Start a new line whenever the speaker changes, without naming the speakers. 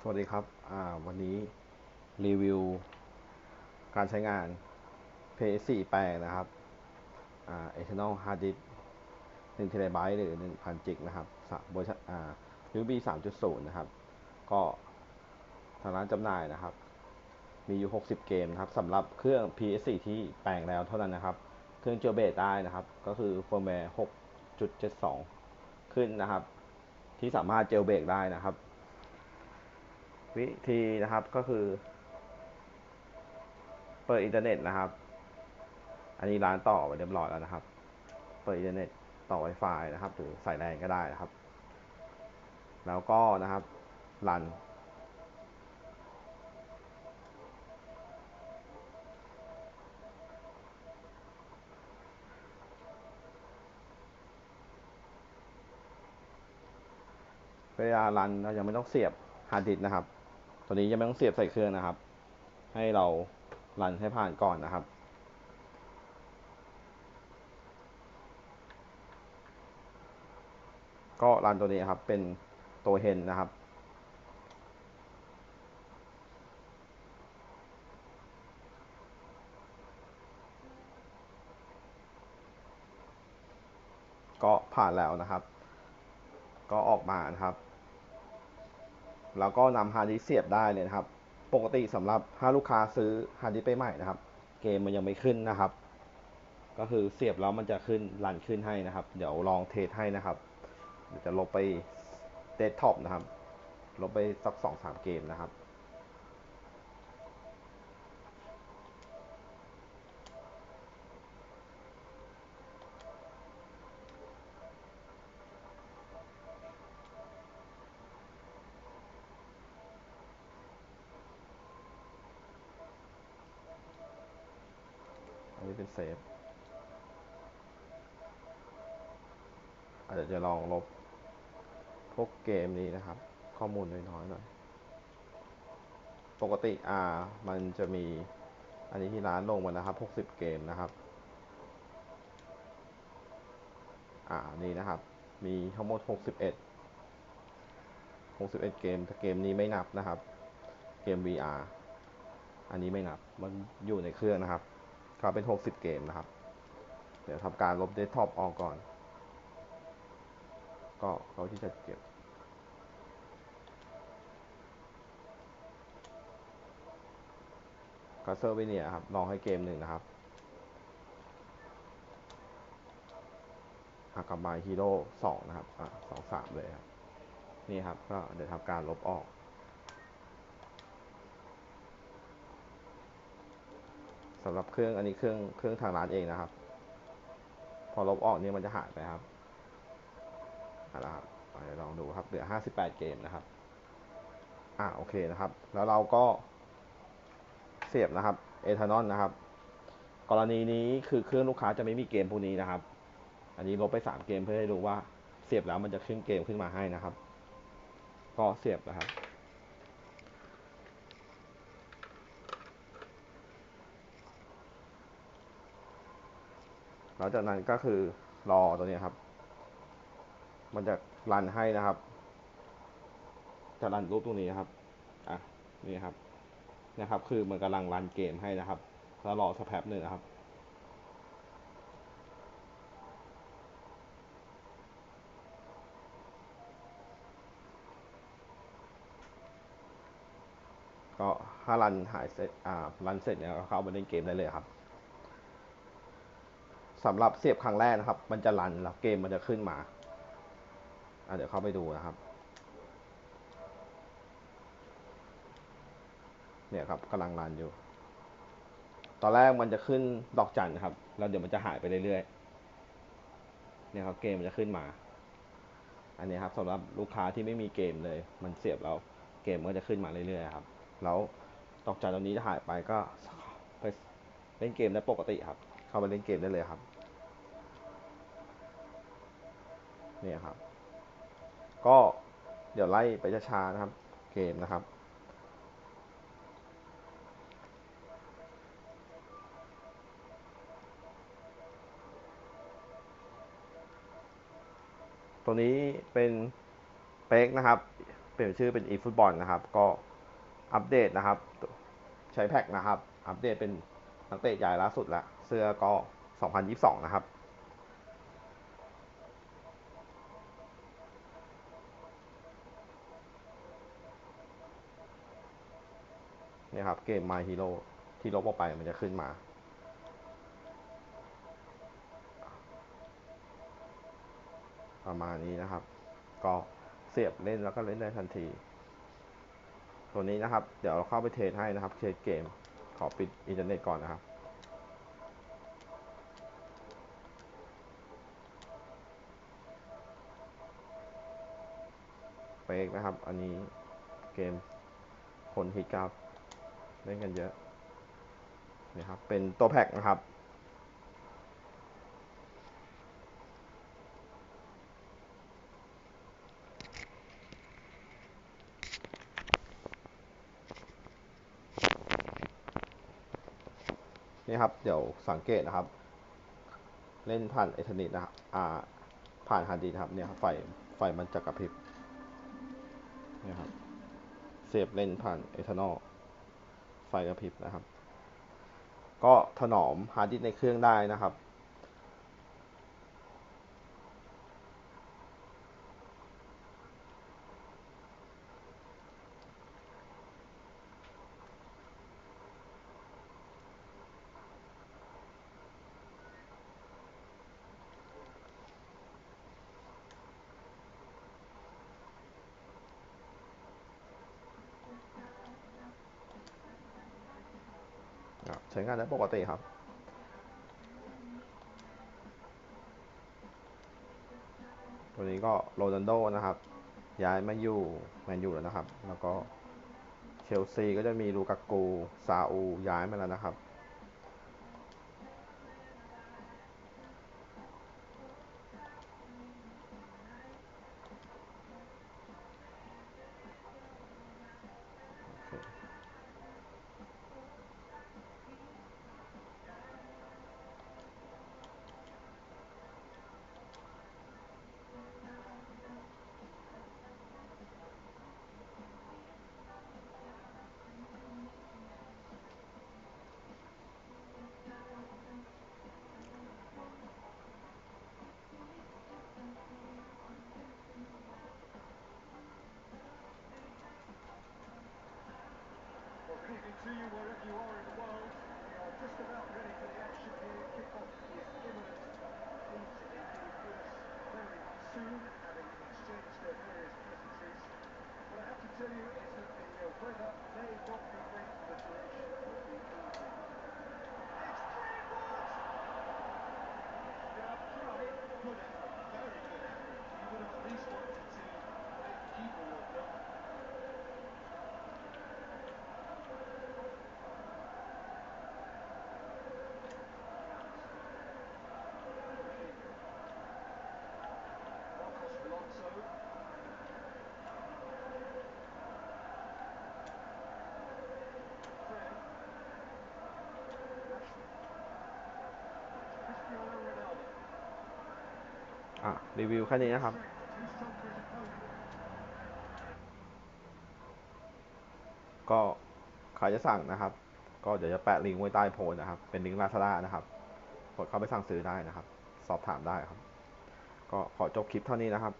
สวัสดีครับ วันนี้รีวิว การใช้งาน PS4 แปลงนะครับ external hard disk 1 TB หรือ 1,000 จิกนะครับเวอร์ชัน USB 3.0 นะครับ ก็ทางร้านจำหน่ายนะครับ มีอยู่ 60 เกมนะครับสำหรับเครื่อง PS4 ที่แปลงแล้วเท่านั้นนะครับ เครื่องเจอเบสได้นะครับ ก็คือเฟิร์มแวร์ 6.72 ขึ้นนะครับ ที่สามารถเจลเบรกได้นะครับ วิธีนะครับก็คือ เปิดอินเทอร์เน็ตนะครับ อันนี้ร้านต่อไว้เรียบร้อยแล้วนะครับ เปิดอินเทอร์เน็ตต่อ Wi-Fi นะครับ หรือใสายแลนก็ได้นะครับ แล้วก็นะครับรันเวลารันเรายังไม่ต้องเสียบฮาร์ดดิสก์นะครับ ตัวนี้ยังไม่ต้องเสียบใส่เครื่องนะครับ ให้เรารันให้ผ่านก่อนนะครับ ก็รันตัวนี้ครับ เป็นตัวเฮนนะครับก็ผ่านแล้วนะครับ ก็ออกมานะครับ แล้วก็นำฮาร์ดดิสเสียบได้เลยนะครับ ปกติสำหรับถ้าลูกค้าซื้อฮาร์ดดิสไปใหม่นะครับ เกมมันยังไม่ขึ้นนะครับ ก็คือเสียบแล้วมันจะขึ้นรันขึ้นให้นะครับ เดี๋ยวลองเทสให้นะครับเดี๋ยวจะลบไปเดสก์ท็อปนะครับ ลบไปสักสองสามเกมนะครับ อั นี้เป็นเซฟอาจจะจะลองลบพวกเกมนี้นะครับ ข้อมูลน้อยๆหน่อย ปกติอ่ามันจะมีอันนี้ที่ร้านลงมานะครับ 60 เกมนะครับ อ่า นี่นะครับ มีทั้งหมด 61 61 เกมแต่เกมนี้ไม่นับนะครับ เกม VR อันนี้ไม่นับ มันอยู่ในเครื่องนะครับ ก็เป็น 60 เกมนะครับ เดี๋ยวทำการลบเดสก์ท็อปออกก่อน ก็เขาที่จะเก็บกัสเซอร์ไว้เนี่ยครับลองให้เกมหนึ่งนะครับอากาบายฮีโร่สองนะครับ อ่าสองสามเลยครับ นี่ครับ ก็เดี๋ยวทำการลบออก สำหรับเครื่องอันนี้เครื่องเครื่องทางร้านเองนะครับ พอลบออกเนี่ยมันจะหายไปครับเอาละครับเดี๋ยวลองดูครับเหลือ 58 เกมนะครับ อ่าโอเคนะครับ แล้วเราก็เสียบนะครับเอทานอลนะครับ กรณีนี้คือเครื่องลูกค้าจะไม่มีเกมพวกนี้นะครับ อันนี้ลบไป 3 เกมเพื่อให้ดูว่าเสียบแล้วมันจะขึ้นเกมขึ้นมาให้นะครับ ก็เสียบนะครับ หลังจากนั้นก็คือรอตัวนี้ครับ มันจะรันให้นะครับ จะรันรูปตรงนี้นะครับ อะ นี่ครับ นะครับ คือมันกำลังรันเกมให้นะครับ แล้วรอสักแป๊บหนึ่งนะครับก็ถ้ารันหายเสร็จอ่ารันเสร็จเนี่ยก็เข้ามาเล่นเกมได้เลยครับ สำหรับเสียบครั้งแรกนะครับ มันจะรันแล้วเกมมันจะขึ้นมาอ่าเดี๋ยวเข้าไปดูนะครับ เนี่ยครับกำลังรันอยู่ ตอนแรกมันจะขึ้นดอกจันนะครับ แล้วเดี๋ยวมันจะหายไปเรื่อยๆ เนี่ยครับเกมมันจะขึ้นมา อันนี้ครับสำหรับลูกค้าที่ไม่มีเกมเลย มันเสียบแล้วเกมมันก็จะขึ้นมาเรื่อยๆครับ แล้วดอกจันตรงนี้จะหายไปก็ไปเล่นเกมได้ปกติครับ เข้าไปเล่นเกมได้เลยครับ เนี่ยครับ ก็เดี๋ยวไล่ไปช้าๆนะครับ เกมนะครับ ตัวนี้เป็นเป๊กนะครับ เปลี่ยนชื่อเป็น eFootball นะครับ ก็อัปเดตนะครับ ใช้แพ็กนะครับ อัปเดตเป็นนักเตะใหญ่ล่าสุดละ เสื้อก็ 2022 นะครับ นี่ครับเกม My Hero ที่ลบออกไปมันจะขึ้นมา ประมาณนี้นะครับ ก็เสียบเล่นแล้วก็เล่นได้ทันที ตัวนี้นะครับ เดี๋ยวเราเข้าไปเทสให้นะครับ เทสเกม ขอปิดอินเทอร์เน็ตก่อนนะครับเฟกนะครับ อันนี้เกมคนฮิตครับ เล่นกันเยอะนี่ครับ เป็นตัวแพ็กนะครับ นี่ครับ เดี๋ยวสังเกตนะครับ เล่นผ่านเอทน็ตนะครับอ่าผ่านฮาร์ดดิสก์ครับ เนี่ยครับไฟ ไฟมันจะกระพริบเนี่ยครับ เสียบเล่นผ่านเอทานอล ไฟกระพริบนะครับ ก็ถนอมฮาร์ดดิสในเครื่องได้นะครับ ช้งานได้ปกติครับ ตัวนี้ก็โรนัลโดนะครับ ย้ายมาอยู่แมนยูแล้วนะครับ แล้วก็เชลซีก็จะมีลูกากูซาอูย้ายมาแล้วนะครับ
about ready for the action
อะรีวิวแค่นี้นะครับก็ใครจะสั่งนะครับ ก็เดี๋ยวจะแปะลิงก์ไว้ใต้โพสนะครับ เป็นลิงก์ลาซาด้านะครับกดเข้าไปสั่งซื้อได้นะครับ สอบถามได้ครับ ก็ขอจบคลิปเท่านี้นะครับ